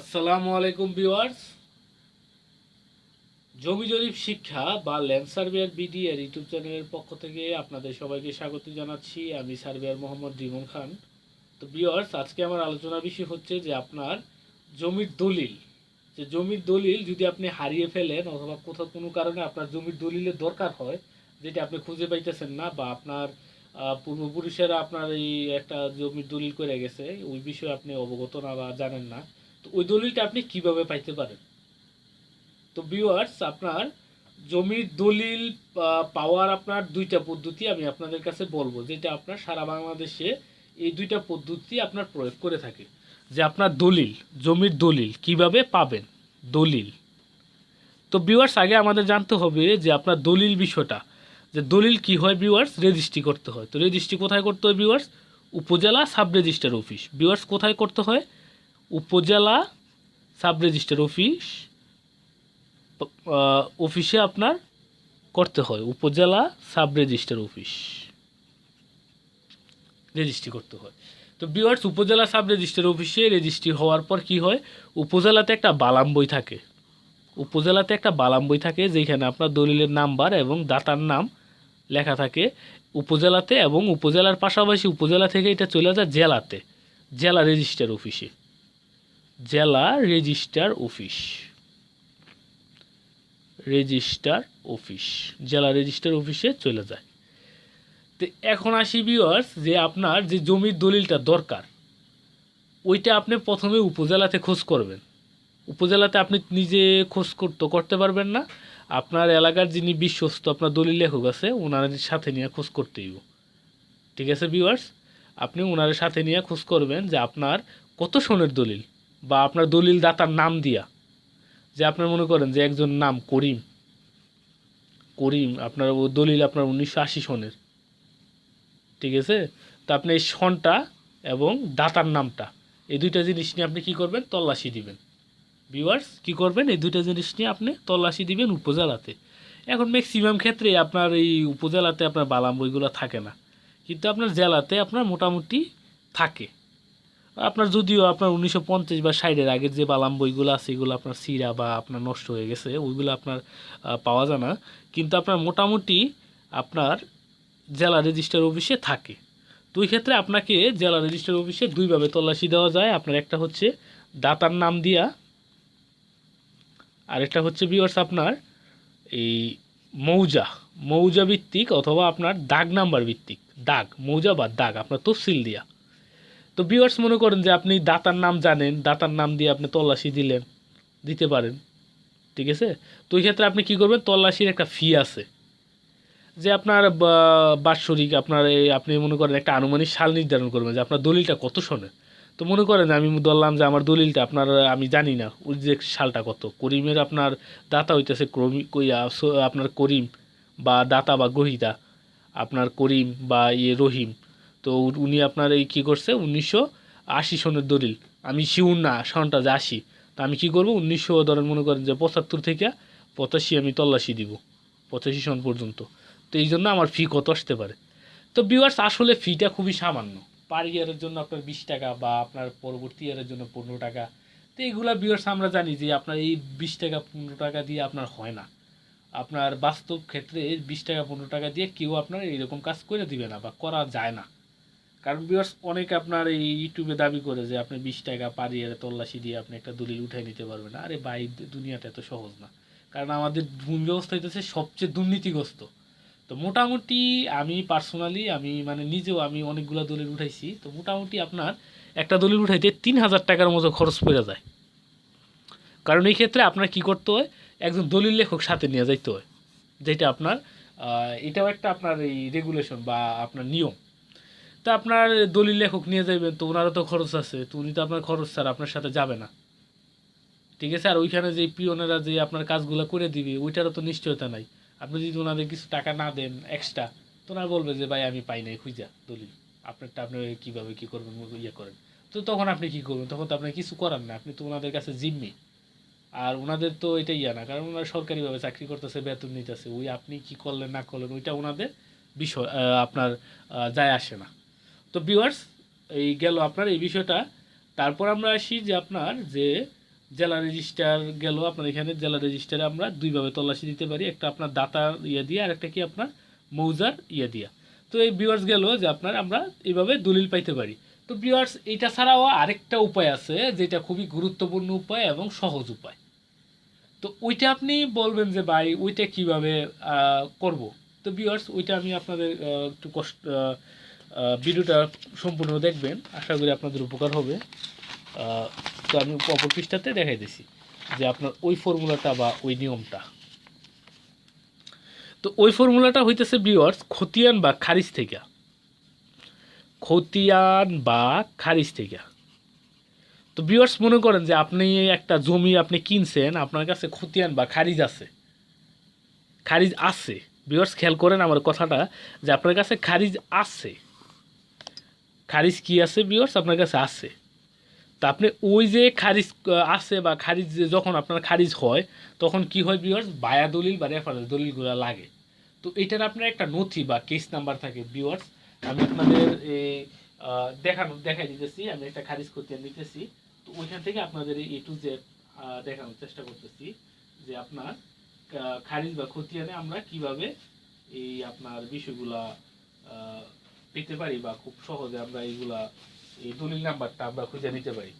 আসসালামু আলাইকুম ভিউয়ার্স। জমি জরিপ শিক্ষা বা ল্যান্ড সার্ভেয়ার বিডি এর ইউটিউব চ্যানেলের পক্ষ থেকে আপনাদের সবাইকে স্বাগত জানাচ্ছি। আমি সার্ভেয়ার মোহাম্মদ রিমন খান। তো ভিউয়ার্স, আজকে আমার আলোচনার বিষয় হচ্ছে যে আপনার জমির দলিল। যে জমির দলিল যদি আপনি হারিয়ে ফেলেন অথবা কোথাও কোনো কারণে আপনার জমির দলিলের দরকার হয়, যেটা আপনি খুঁজে পাইতেছেন না বা আপনার পূর্বপুরুষেরা আপনার এই একটা জমির দলিল করে গেছে, ওই বিষয়ে আপনি অবগত না বা জানেন না। তো ওই দলিলটা আপনি কীভাবে পাইতে পারেন? তো ভিউয়ার্স আপনার জমির দলিল পাওয়ার আপনার দুইটা পদ্ধতি আমি আপনাদের কাছে বলব, যেটা আপনার সারা বাংলাদেশে এই দুইটা পদ্ধতি আপনার প্রয়োগ করে থাকে। যে আপনার দলিল, জমির দলিল, কীভাবে পাবেন দলিল। তো ভিউয়ার্স আগে আমাদের জানতে হবে যে আপনার দলিল বিষয়টা, যে দলিল কি হয় ভিউয়ার্স রেজিস্ট্রি করতে হয়। তো রেজিস্ট্রি কোথায় করতে হয় ভিউয়ার্স উপজেলা সাব রেজিস্টার অফিস ভিউয়ার্স কোথায় করতে হয়? উপজেলা সাব রেজিস্টার অফিস অফিসে আপনার করতে হয়, উপজেলা সাব রেজিস্টার অফিস। রেজিস্ট্রি করতে হয়। তো বিওয়ার্স উপজেলা সাব রেজিস্টার অফিসে রেজিস্ট্রি হওয়ার পর কি হয়, উপজেলাতে একটা বালাম বই থাকে। উপজেলাতে একটা বালাম বই থাকে যেখানে আপনার দলিলের নাম্বার এবং দাতার নাম লেখা থাকে উপজেলাতে এবং উপজেলার পাশাপাশি উপজেলা থেকে এটা চলে যায় জেলাতে, জেলা রেজিস্টার অফিসে। জেলা রেজিস্টার অফিস। Register office. জেলা রেজিস্টার অফিসে চলে যায়। তো এখন আসি ভিউয়ার্স যে আপনার যে জমির দলিলটা দরকার, ওইটা আপনি প্রথমে উপজেলাতে খোঁজ করবেন। উপজেলাতে আপনি নিজে খোঁজ করতে করতে পারবেন না। আপনার এলাকার যিনি বিশ্বস্ত, আপনার দলিল লেখক আছে ওনার সাথে নিয়ে খোঁজ করতে হইব ঠিক আছে ভিউয়ার্স আপনি ওনার সাথে নিয়ে খোঁজ করবেন যে আপনার কত সনের দলিল? বা আপনার দলিল দাতার নাম দিয়া, যে আপনার মনে করেন যে একজন নাম করিম করিম, আপনার ও দলিল আপনার উনিশশো আশি সনের, ঠিক আছে? তো আপনি এই সনটা এবং দাতার নামটা, এই দুইটা জিনিস নিয়ে আপনি কি করবেন? তল্লাশি দিবেন। ভিউয়ার্স, কি করবেন? এই দুইটা জিনিস নিয়ে আপনি তল্লাশি দিবেন উপজেলাতে। এখন ম্যাক্সিমাম ক্ষেত্রে আপনার এই উপজেলাতে আপনার বালাম বইগুলো থাকে না, কিন্তু আপনার জেলাতে আপনার মোটামুটি থাকে। আপনার যদিও আপনার উনিশশো পঞ্চাশ বা ষাটের আগের যে বালাম বইগুলো আছে, এগুলো আপনার সিরা বা আপনার নষ্ট হয়ে গেছে, ওইগুলো আপনার পাওয়া যায় না। কিন্তু আপনার মোটামুটি আপনার জেলা রেজিস্টার অফিসে থাকে। তো ওই ক্ষেত্রে আপনাকে জেলা রেজিস্টার অফিসে দুইভাবে তল্লাশি দেওয়া যায়। আপনার একটা হচ্ছে দাতার নাম দিয়া, আরেকটা হচ্ছে বিয়ার্স আপনার এই মৌজা মৌজা ভিত্তিক অথবা আপনার দাগ নাম্বার ভিত্তিক। দাগ, মৌজা বা দাগ, আপনার তফসিল দিয়া। তো ভিউয়ার্স মনে করেন যে আপনি দাতার নাম জানেন, দাতার নাম দিয়ে আপনি তল্লাশি দিলেন, দিতে পারেন, ঠিক আছে? তো ওই ক্ষেত্রে আপনি কি করবেন? তল্লাশির একটা ফি আছে। যে আপনার বাৎসরিক আপনার এই, আপনি মনে করেন একটা আনুমানিক সাল নির্ধারণ করবেন, যে আপনার দলিলটা কত শোনে তো মনে করেন আমি ধরলাম যে আমার দলিলটা আপনার, আমি জানি না, ওই যে সালটা কত। করিমের আপনার দাতা হইতেছে ক্রমি আপনার করিম বা দাতা বা গহিতা আপনার করিম বা ইয়ে রহিম। তো উনি আপনার এই কী করছে, উনিশশো আশি সনের দলিল। আমি শিউর না সনটা যে আশি। তা আমি কী করব? উনিশশো ধরেন মনে করেন যে পঁচাত্তর থেকে পঁচাশি আমি তল্লাশি দিব, পঁচাশি সন পর্যন্ত। তো এই জন্য আমার ফি কত আসতে পারে? তো বিওয়ার্স আসলে ফিটা খুবই সামান্য। পার ইয়ারের জন্য আপনার বিশ টাকা বা আপনার পরবর্তী ইয়ারের জন্য পনেরো টাকা। তো এইগুলো বিওয়ার্স আমরা জানি যে আপনার এই বিশ টাকা, পনেরো টাকা দিয়ে আপনার হয় না। আপনার বাস্তব ক্ষেত্রে বিশ টাকা, পনেরো টাকা দিয়ে কেউ আপনার এইরকম কাজ করে দিবে না বা করা যায় না। কারণ বিয়ার্স অনেকে আপনার এই ইউটিউবে দাবি করে যে আপনি বিশ টাকা পারি আর তল্লাশি দিয়ে আপনি একটা দলিল উঠাই নিতে পারবেন। আরে ভাই, দুনিয়াটা এত সহজ না। কারণ আমাদের ভূমি ব্যবস্থা হইতেছে সবচেয়ে দুর্নীতিগ্রস্ত। তো মোটামুটি আমি পার্সোনালি আমি মানে নিজেও আমি অনেকগুলো দলিল উঠাইছি। তো মোটামুটি আপনার একটা দলিল উঠাইতে তিন হাজার টাকার মতো খরচ পড়ে যায়। কারণ এই ক্ষেত্রে আপনার কি করতে হয়? একজন দলিল লেখক সাথে নিয়ে যাইতে হয়। যেটা আপনার এটাও একটা আপনার এই রেগুলেশন বা আপনার নিয়ম। তা আপনার দলিল লেখক নিয়ে যাবেন তো ওনারও তো খরচ আছে, তো উনি তো আপনার খরচ স্যার আপনার সাথে যাবে না। ঠিক আছে? আর ওইখানে যে পিওনেরা যে আপনার কাজগুলো করে দিবে, ওইটারও তো নিশ্চয়তা নাই। আপনি যদি ওনাদের কিছু টাকা না দেন এক্সট্রা তো ওনারা বলবে যে, ভাই, আমি পাই নাই, খুঁজা দলিল। আপনারটা আপনি কীভাবে কী করবেন ইয়ে করেন। তো তখন আপনি কী করবেন? তখন তো আপনার কিছু করার না, আপনি তো ওনাদের কাছে জিম্মি। আর ওনাদের তো এটা ইয়া না, কারণ ওনারা সরকারিভাবে চাকরি করতেছে, বেতন নিতেছে, ওই আপনি কি করলেন, না করলেন, ওইটা ওনাদের বিষয় আপনার যায় আসে না। তো ভিউয়ার্স এই গেল আপনার এই বিষয়টা। তারপর আমরা আসি যে আপনার যে জেলা রেজিস্টার গেল, আপনার এখানে জেলা রেজিস্টারে আমরা দুইভাবে তল্লাশি দিতে পারি। একটা আপনার দাতার ইয়ে দিয়ে, আর একটা কি আপনার মৌজার ইয়ে দিয়া। তো এই ভিউয়ার্স গেল যে আপনার আমরা এইভাবে দলিল পাইতে পারি। তো ভিউয়ার্স এটা ছাড়াও আরেকটা উপায় আছে, যেটা খুবই গুরুত্বপূর্ণ উপায় এবং সহজ উপায়। তো ওইটা আপনি বলবেন যে, ভাই, ওইটা কীভাবে করব? তো ভিউয়ার্স ওইটা আমি আপনাদের একটু কষ্ট ভিডিওটা সম্পূর্ণ দেখবেন। আশা করি আপনাদের উপকার হবে। তো আমি অপর পৃষ্ঠাতে দেখাই দিছি যে আপনার ওই ফর্মুলাটা বা ওই নিয়মটা। তো ওই ফর্মুলাটা হইতেছে ভিউয়ার্স খতিয়ান বা খারিজ থেকে। খতিয়ান বা খারিজ থেকে। তো ভিউয়ার্স মনে করেন যে আপনি একটা জমি আপনি কিনছেন, আপনার কাছে খতিয়ান বা খারিজ আছে। খারিজ আছে। ভিউয়ার্স খেয়াল করেন আমার কথাটা, যে আপনার কাছে খারিজ আছে। খারিজ কি আছে ভিউয়ার্স আপনার কাছে আছে। তা আপনি ওই যে খারিজ আছে বা খারিজ যখন আপনার খারিজ হয়, তখন কি হয় ভিউয়ার্স বায়া দলিল বা রেফারেন্স দলিলগুলো লাগে। তো এটার আপনার একটা নথি বা কেস নাম্বার থাকে ভিউয়ার্স আমি আপনাদের এই দেখানো, দেখাই দিতেছি, আমি একটা খারিজ করতে নিতেছি। তো ওইখান থেকে আপনাদের এই টু জেড দেখানোর চেষ্টা করতেছি যে আপনার খারিজ বা খতিয়ানে আমরা কীভাবে এই আপনার বিষয়গুলা পেতে পারি বা খুব সহজে আমরা এইগুলা, এই দলিল নাম্বারটা আমরা খুঁজে নিতে পারি।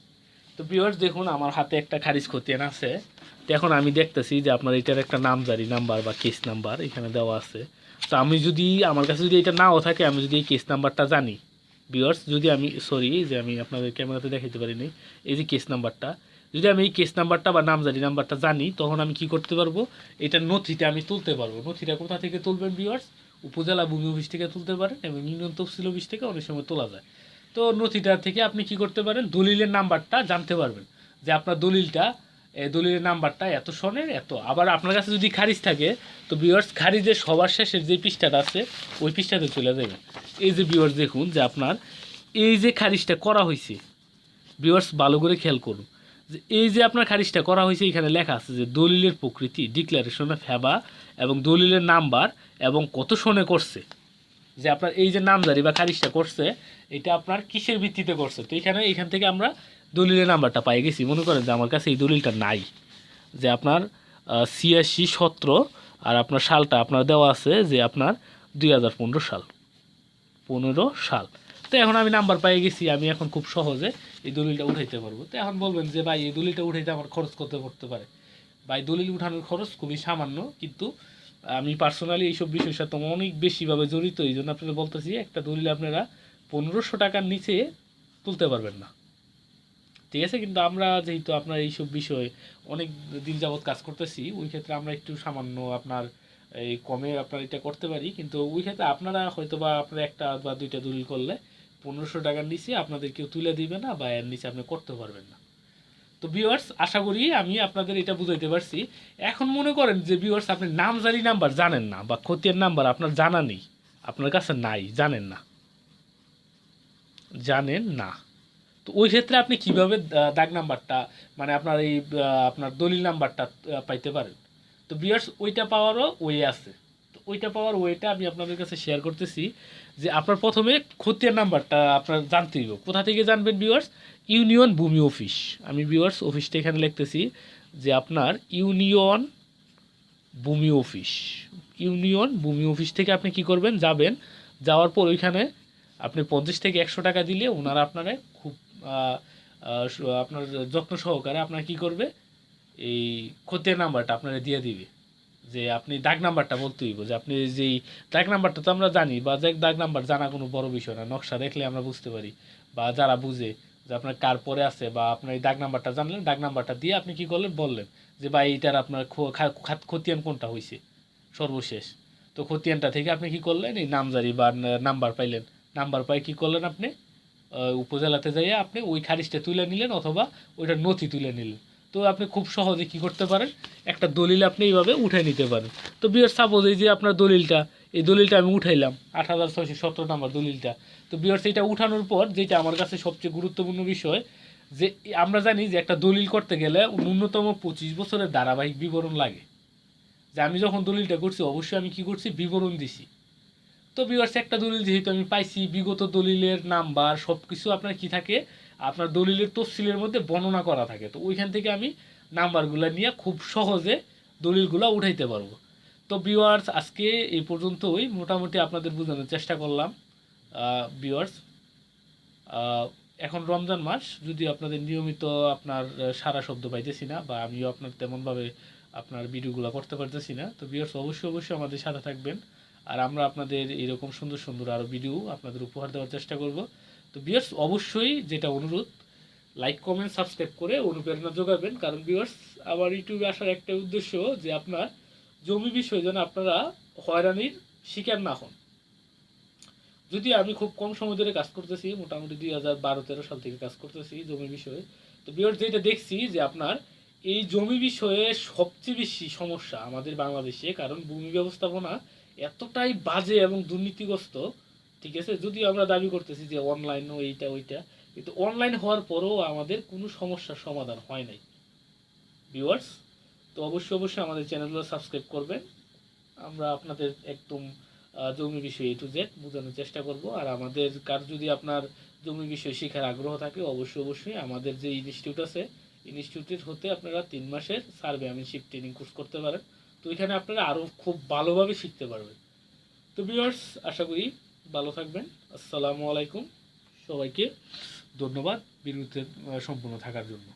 তো ভিউয়ার্স দেখুন, আমার হাতে একটা খারিজ খতিয়ান আছে। তো এখন আমি দেখতেছি যে আপনার এটার একটা নামজারি নাম্বার বা কেস নাম্বার এখানে দেওয়া আছে। তো আমি যদি, আমার কাছে যদি এটা নাও থাকে, আমি যদি এই কেস নাম্বারটা জানি। ভিউয়ার্স যদি আমি সরি যে আমি আপনাদের ক্যামেরাতে দেখাতে পারিনি, এই যে কেস নাম্বারটা। যদি আমি এই কেস নাম্বারটা বা নামজারি নাম্বারটা জানি, তখন আমি কি করতে পারব? এটা নথিটা আমি তুলতে পারব। নথিটা কোথা থেকে তুলবেন ভিউয়ার্স উপজেলা ভূমি অফিস থেকে তুলতে পারেন এবং ইউনিয়ন তফসিল অফিস থেকে অনেক সময় তোলা যায়। তো নথিটা থেকে আপনি কি করতে পারেন? দলিলের নাম্বারটা জানতে পারবেন যে আপনার দলিলটা দলিলের নাম্বারটা এত সনের, এত। আবার আপনার কাছে যদি খারিজ থাকে, তো বিয়ার্স খারিজের সবার শেষের যে পৃষ্ঠাটা আছে, ওই পৃষ্ঠাতে চলে যাবেন। এই যে বিয়ার্স দেখুন যে আপনার এই যে খারিজটা করা হয়েছে বিয়ার্স ভালো করে খেয়াল করুন। যে এই যে আপনার খারিজটা করা হয়েছে, এখানে লেখা আছে যে দলিলের প্রকৃতি ডিক্লারেশন অফ হ্যাবা এবং দলিলের নাম্বার এবং কত সনে করছে। যে আপনার এই যে নামজারি বা খারিজটা করছে, এটা আপনার কিসের ভিত্তিতে করছে? তো এখানে, এখান থেকে আমরা দলিলের নাম্বারটা পাই গেছি। মনে করেন যে আমার কাছে এই দলিলটা নাই। যে আপনার ছিয়াশি সতেরো আর আপনার সালটা আপনার দেওয়া আছে যে আপনার দুই হাজার পনেরো সাল। পনেরো সাল। তো এখন আমি নাম্বার পাই গেছি, আমি এখন খুব সহজে এই দলিলটা উঠাইতে পারব। তো এখন বলবেন যে, ভাই, এই দলিলটা উঠাইতে আমার খরচ কত পড়তে পারে? ভাই, দলিল উঠানোর খরচ খুবই সামান্য, কিন্তু আমি পার্সোনালি এইসব বিষয়ের সাথে অনেক বেশিভাবে জড়িত, এই জন্য আপনারা বলতেছি, একটা দলিল আপনারা পনেরোশো টাকার নিচে তুলতে পারবেন না। ঠিক আছে? কিন্তু আমরা যেহেতু আপনার এইসব বিষয়ে অনেক দিন যাবৎ কাজ করতেছি, ওই ক্ষেত্রে আমরা একটু সামান্য আপনার এই কমে আপনার এটা করতে পারি, কিন্তু ওই ক্ষেত্রে আপনারা হয়তো বা আপনার একটা বা দুইটা দলিল করলে পনেরোশো টাকার নিচে আপনাদের কেউ তুলে দিবে না বা এর নিচে আপনি করতে পারবেন না। তো ভিউয়ার্স আশা করি আমি আপনাদের এটা বুঝাইতে পারছি। এখন মনে করেন যে ভিউয়ার্স আপনি নামজারি নাম্বার জানেন না বা খতিয়ান নাম্বার আপনার জানা নেই, আপনার কাছে নাই, জানেন না। জানেন না। তো ওই ক্ষেত্রে আপনি কীভাবে দাগ নাম্বারটা মানে আপনার এই আপনার দলিল নাম্বারটা পাইতে পারেন? তো ভিউয়ার্স ওইটা পাওয়ারও ওয়ে আছে। ওইটা পাওয়ার ওয়েটা আমি আপনাদের কাছে শেয়ার করতেছি যে আপনার প্রথমে খতিয়ান নাম্বারটা আপনার জানতে হইব। কোথা থেকে জানবেন ভিউয়ার্স ইউনিয়ন ভূমি অফিস আমি ভিউয়ার্স অফিসটা এখানে লিখতেছি যে আপনার ইউনিয়ন ভূমি অফিস ইউনিয়ন ভূমি অফিস থেকে আপনি কি করবেন? যাবেন, যাওয়ার পর ওইখানে আপনি পঞ্চাশ থেকে একশো টাকা দিলে ওনারা আপনারা খুব আপনার যত্ন সহকারে আপনার কি করবে? এই খতিয়ান নাম্বারটা আপনারা দিয়ে দিবে। যে আপনি দাগ নাম্বারটা বলতে হইব, যে আপনি যেই দাগ নাম্বারটা তো আমরা জানি, বা যে দাগ নাম্বার জানা কোনো বড় বিষয় না, নকশা দেখলে আমরা বুঝতে পারি, বা যারা বুঝে যে আপনার কার পরে আছে, বা আপনার এই দাগ নাম্বারটা জানলেন দাগ নাম্বারটা দিয়ে আপনি কি করলেন, বললেন যে ভাই এইটার আপনার খতিয়ান কোনটা হয়েছে সর্বশেষ। তো খতিয়ানটা থেকে আপনি কি করলেন, এই নামজারি বা নাম্বার পাইলেন। নাম্বার পাই কি করলেন আপনি? উপজেলাতে যাইয়ে আপনি ওই খারিজটা তুলে নিলেন, অথবা ওইটার নথি তুলে নিলেন। তো আপনি খুব সহজে কি করতে পারেন? একটা দলিল আপনি এইভাবে উঠে নিতে পারেন। তো বিয়ার সাপোজ এই যে আপনার দলিলটা, এই দলিলটা আমি উঠাইলাম, আট হাজার ছয়শো সতেরো নাম্বার দলিলটা। তো বিয়ার এটা উঠানোর পর যেটা আমার কাছে সবচেয়ে গুরুত্বপূর্ণ বিষয়, যে আমরা জানি যে একটা দলিল করতে গেলে ন্যূনতম পঁচিশ বছরের ধারাবাহিক বিবরণ লাগে। যে আমি যখন দলিলটা করছি, অবশ্যই আমি কি করছি? বিবরণ দিছি। তো বিভার্স একটা দলিল যেহেতু আমি পাইছি, বিগত দলিলের নাম্বার সব কিছু আপনার কি থাকে? আপনার দলিলের তফসিলের মধ্যে বর্ণনা করা থাকে। তো ওইখান থেকে আমি নাম্বারগুলো নিয়ে খুব সহজে দলিলগুলো উঠাইতে পারব। তো ভিউয়ার্স আজকে এই পর্যন্তই। মোটামুটি আপনাদের বোঝানোর চেষ্টা করলাম ভিউয়ার্স এখন রমজান মাস, যদি আপনাদের নিয়মিত আপনার সারা শব্দ পাইতেছি না বা আমিও আপনার তেমনভাবে আপনার ভিডিওগুলো করতে পারতেছি না, তো ভিউয়ার্স অবশ্যই অবশ্যই আমাদের সাথে থাকবেন। আর আমরা আপনাদের এরকম সুন্দর সুন্দর আরও ভিডিও আপনাদের উপহার দেওয়ার চেষ্টা করব। তো ভিউয়ার্স অবশ্যই যেটা অনুরোধ লাইক কমেন্ট সাবস্ক্রাইব করে অনুপ্রেরণা যোগাবেন। কারণ ভিউয়ার্স আমার ইউটিউবে আসার একটা উদ্দেশ্য যে আপনার জমি বিষয়ে যেন আপনারা হয়রানির শিকার না হন। যদি আমি খুব কম সময় ধরে কাজ করতেছি, মোটামুটি দুই হাজার বারো, তেরো সাল থেকে কাজ করতেছি জমি বিষয়ে, তো বিয়ার যেটা দেখছি যে আপনার এই জমি বিষয়ে সবচেয়ে বেশি সমস্যা আমাদের বাংলাদেশে, কারণ ভূমি ব্যবস্থাপনা এতটাই বাজে এবং দুর্নীতিগ্রস্ত ঠিক আছে? যদিও আমরা দাবি করতেছি যে অনলাইন এইটা, ওইটা, কিন্তু অনলাইন হওয়ার পরেও আমাদের কোনো সমস্যার সমাধান হয় নাই। ভিউয়ার্স তো অবশ্যই অবশ্যই আমাদের চ্যানেলগুলো সাবস্ক্রাইব করবেন। আমরা আপনাদের একদম জমি বিষয়ে এ টু জেড বোঝানোর চেষ্টা করব। আর আমাদের কার যদি আপনার জমি বিষয়ে শেখার আগ্রহ থাকে, অবশ্যই অবশ্যই আমাদের যে ইনস্টিটিউট আছে ইনস্টিটিউটের হতে আপনারা তিন মাসের সার্ভে আমি শিপ ট্রেনিং কোর্স করতে পারেন। তো এখানে আপনারা আরও খুব ভালোভাবে শিখতে পারবেন। তো ভিউয়ার্স আশা করি ভালো থাকবেন। আসসালামু আলাইকুম। সবাইকে ধন্যবাদ বিরুদ্ধে সম্পূর্ণ থাকার জন্য।